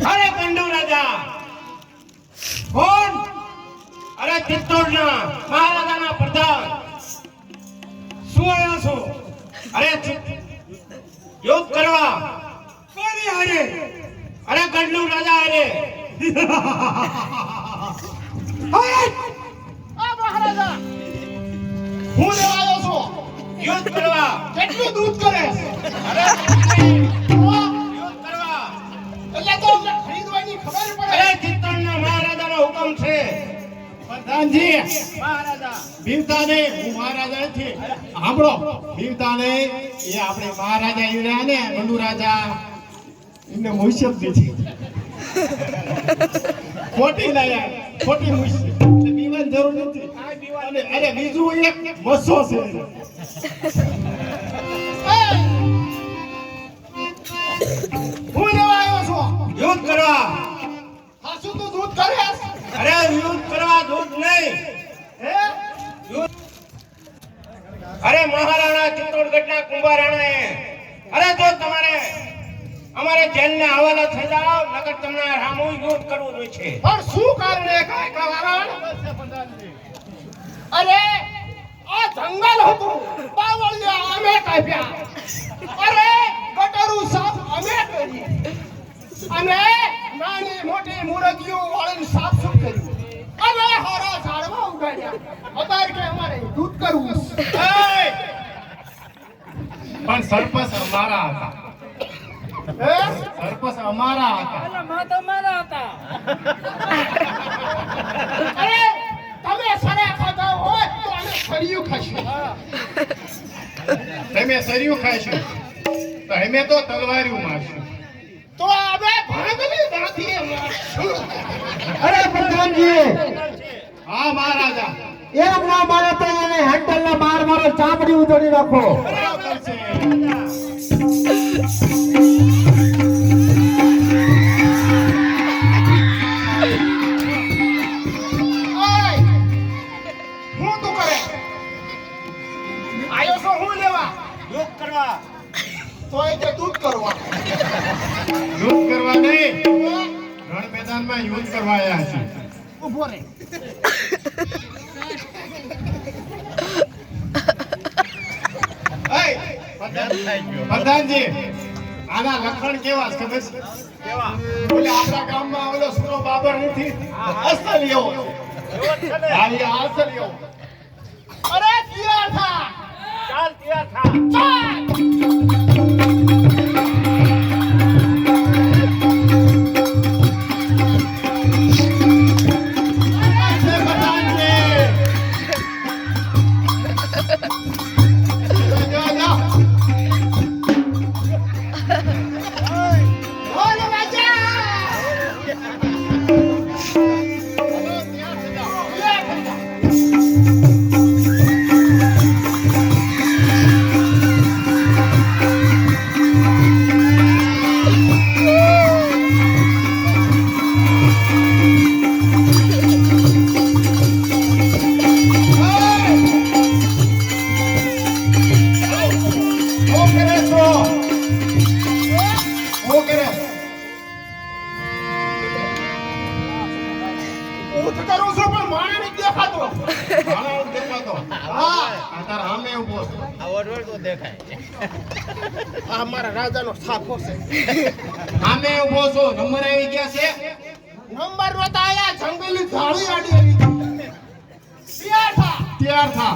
અરે કંડુ રાજા! કોણ? અરે ચિત્તોડના મહારાજાના પ્રધાન. શું આવ્યો છો? અરે યોગ કરવા. કોની હારે? અરે કંડુ રાજા હારે. આ મહારાજા! હું લેવા આવ્યો છું? યોગ કરવા. કેટલું દૂધ કરે? અરે તો અમને ખરીદવાની ખબર પડે. અરે ચિત્તોડના મહારાજાનો હુકમ છે. પ્રધાનજી મહારાજા. હું મહારાજા નથી. સાંભળો બીવતા એ આપણે મહારાજા ઈ રહ્યા ને મંડુ રાજા. એમને મુશ્યબ દીધી ખોટી લાયા ખોટી બીવાની જરૂર નથી. અરે બીજું એક બસો છે. યુદ્ધ કરવા. હા શું તું દૂધ કરે? અરે યુદ્ધ કરવા દૂધ નહીં. હે? અરે મહારાણા ચિત્તોડગઢના કુંભારાણાએ. અરે જો તમારે અમારે જેલને હવાલા થઈ જાઓ નગર તમને રામું યુદ્ધ કરવું જોઈએ છે. પણ શું કારણે કાંઈ કારણ અરે આ જંગલ હતું. બાવળિયા અમે કાપ્યા. અરે ગટરું સાફ અમે કરી અને નાની મોટી મુરગીઓ વાળીને સાફ સુફ કર્યું. અને હારા ઝાડવા ઉગાડ્યા. અત્યારે કે અમારે દૂધ કરવું પણ સરપંચ અમારા હતા. સરપંચ અમારા હતા. અરે તમે સરે ખાતા હોય તો અમે ફર્યું ખાશું તમે સરિયું ખાઈશું તો અમે તો તલવાર્યું મારશું. તો હવે ભાગલી નાથી અરે પ્રધાનજી હા મહારાજા. એક ના મારે તો એને હેન્ડલ ના બાર મારો ચામડી ઉતરી નાખો. બરાબર છે. યુદ્ધ કરવા નહીં રણ મેદાનમાં યુદ્ધ કરવા આવ્યા છે ઊભો રે. પ્રધાનજી આના લખણ કેવા છે ખબર છે? કેવા? ઓલે આપણા ગામમાં ઓલો સુનો બાબર નથી અસલ એવો હા એ અસલ એવો અરે તૈયાર થા ચાલ તૈયાર થા ચાલ! રાજાનો સાફો છે આમે ઊભો છો નંબર આવી ગયા છે? નંબર નતા આયા જંગલી ધાળી આડી આવી ત્યાર થા ત્યાર થા.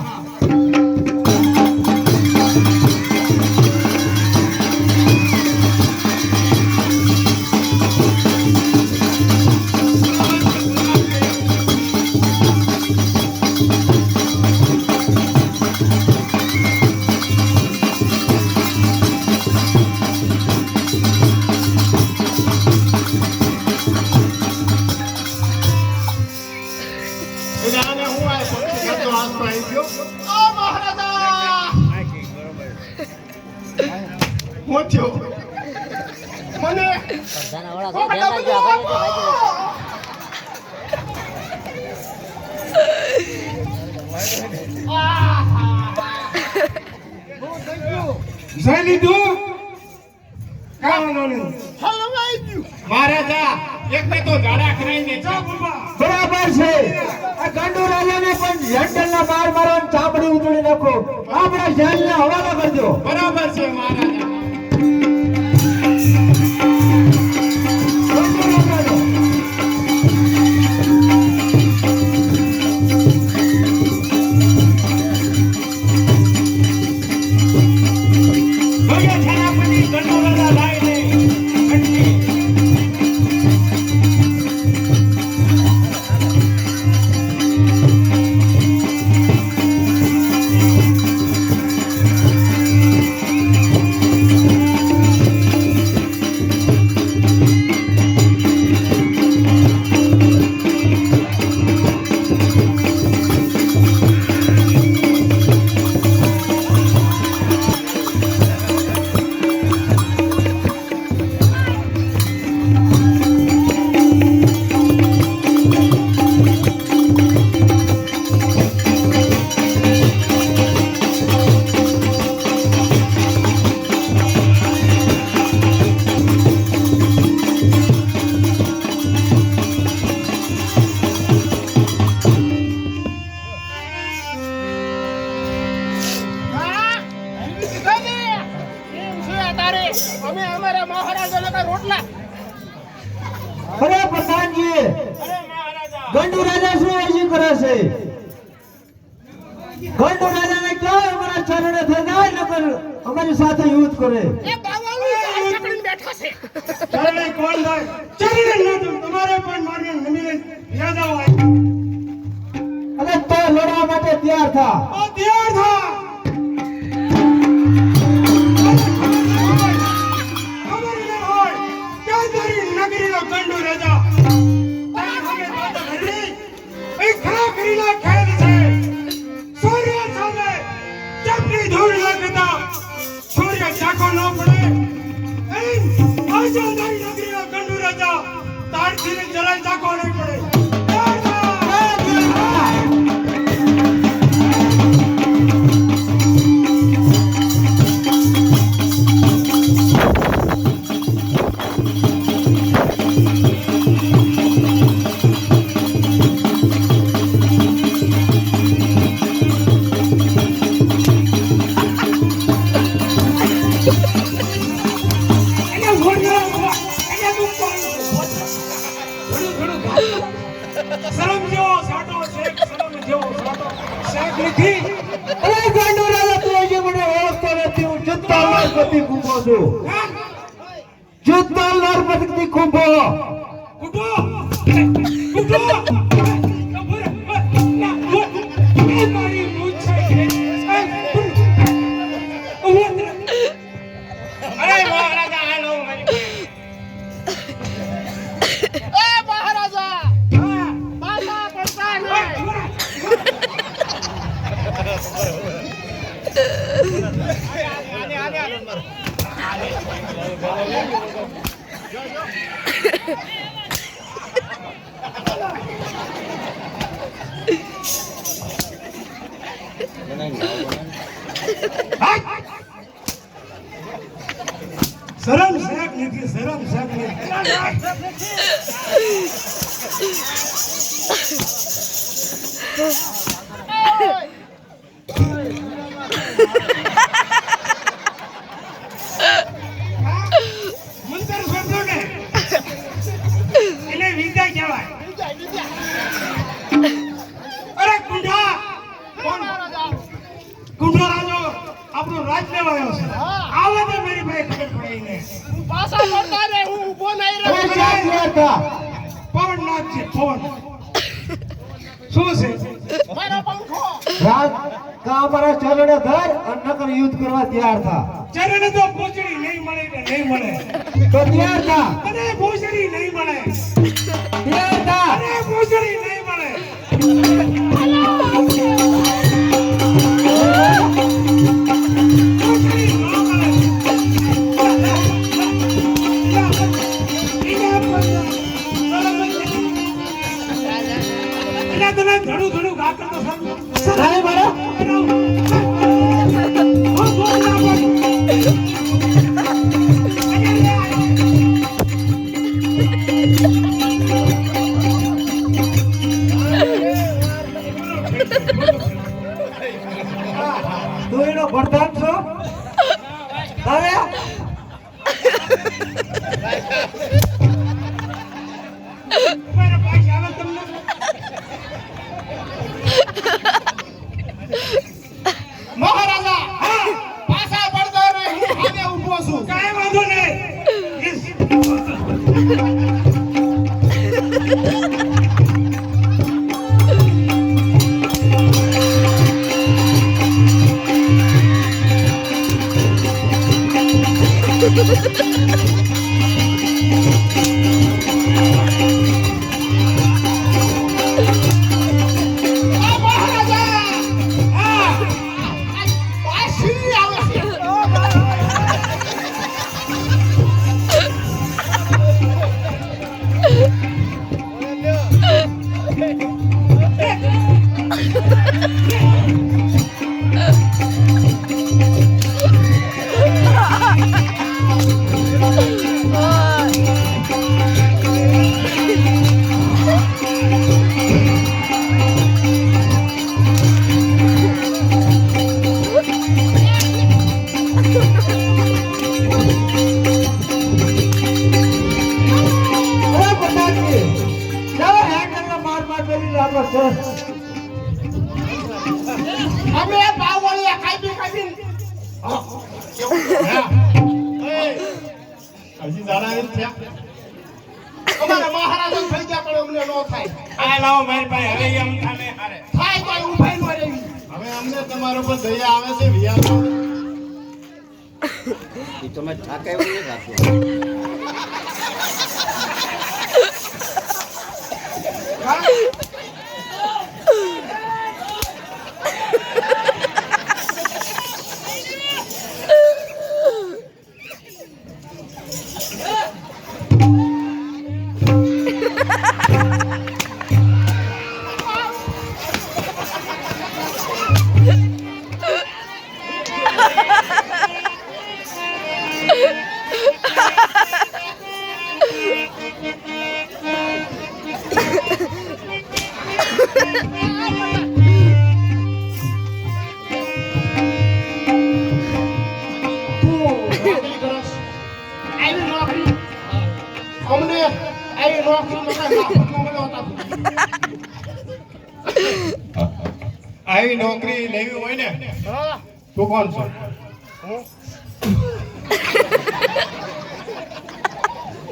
મહારાજા એક તો ઝાડા કરાઈને બરાબર છે. આ ગાંડુ રાજાને પણ લંડન ના મારો ચાપડી ઉતરી નાખો. આપણા શહેર ને હવાલા કરજો. બરાબર છે મહારાજ. હોય ચરીને ના દઉં તમારે પણ મારી નમીને યાદ આવે. અરે તો લડવા માટે તૈયાર થા. તૈયાર થા. তিরিশ জেলায় શરમ જેવો સાટો શેખ શરમ જેવો સાટો. શેખ લીધી. અરે ગાંડો રાજા આજે મને ઓળખતો નથી હું જુત્તા લાલપતિ કુંભો છું. જુત્તા લાલપતિ કુંભો. કુટો. કુટો. Ai! રાત કા અમારા ચરણે ધર અનકર યુદ્ધ કરવા તૈયાર થા. ચરણે તો પૂછડી નહીં મળે નહીં મળે. તો તૈયાર થા. અરે પૂછડી નહીં મળે. તૈયાર થા. અરે પૂછડી નહીં મળે. અમે થઈ ગયા પણ નો થાય આ લાવો મારી ભાઈ હવે એમ હારે થાય તો ઉભાઈ નો રહેવી હવે અમને તમારો ઉપર દયા આવે છે. એ તમે ઠાકા એવું નહીં રાખતું તું કોણ છો.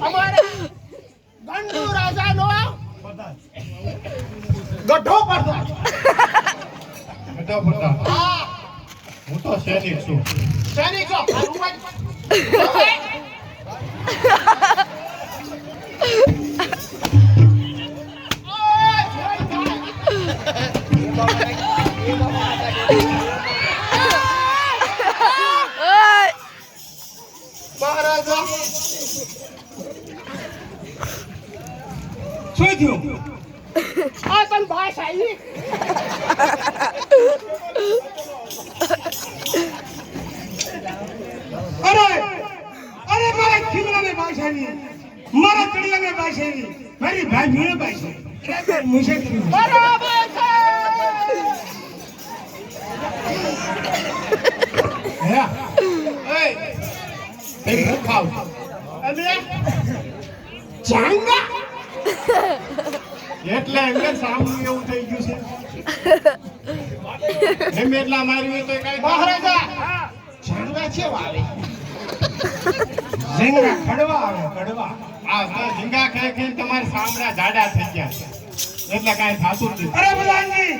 અમારે ગંડુ રાજાનો ગઢો પડતો. બધા બધા હા. હું તો સૈનિક છું. સૈનિક શું થયું આ તન ભાષા આવી અરે અરે મારા ખીમલાને ભાષાની મારા ચડિયાને ભાષાની મારી ભાભીને ભાષાની મુશે બરાબર છે. હે? એ ખાવ અને? જાંગા એટલે એમને સામું એવું થઈ ગયું છે. એમ એટલા માર્યું હોય તો કઈ મહારાજા જાંગા છે વાલે ઝીંગા કડવા આવે કડવા. આ તો ઝીંગા ખાઈ ખાઈને તમારા સામડા જાડા થઈ ગયા એટલે કાંઈ થાતું નથી. અરે બુલાજી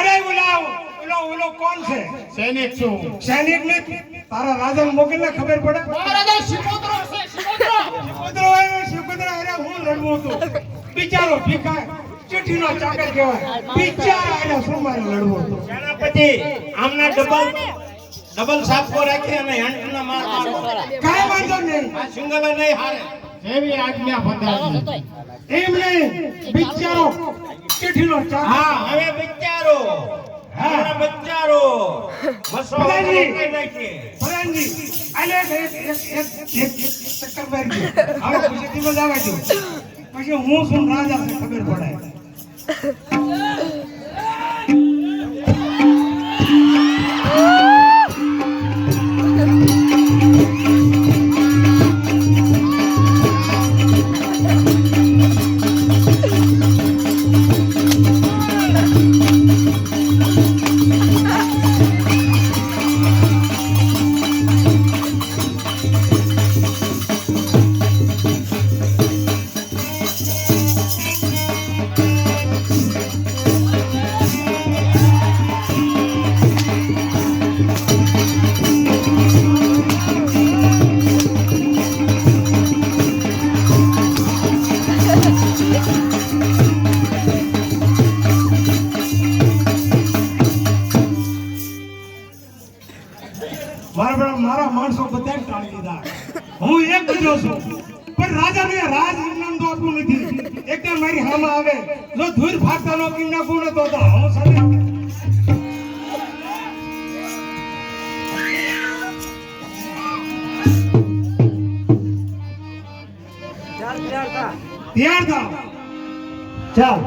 અરે બોલાવ ઓલો ઓલો કોણ છે? સૈનિક છું. સૈનિક ને તારા રાજા મોકલને ખબર પડે મહારાજા અરે હું લડવું બિચારો ભીખા ચીઠીનો ચાકર કહેવાય. બિચારા એને શું મારે લડવું હતું? સેનાપતિ આમના ડબલ ડબલ સાપકો રાખી અને હેન્ડના માર મારો. કાઈ વાંધો નહીં. આ સિંગલ નહીં હારે. એવી આજ્ઞા પધારી. એમ નહીં બિચારો ચીઠીનો ચાકર હા હવે બિચારો. બિચારો મસોજી પ્રધાનજી આલે એક એક ચક્કર મારી હવે પછી મજા આવે છે પછી હું શું રાજા છે ખબર પડે તૈયાર થાવ. ચાલ.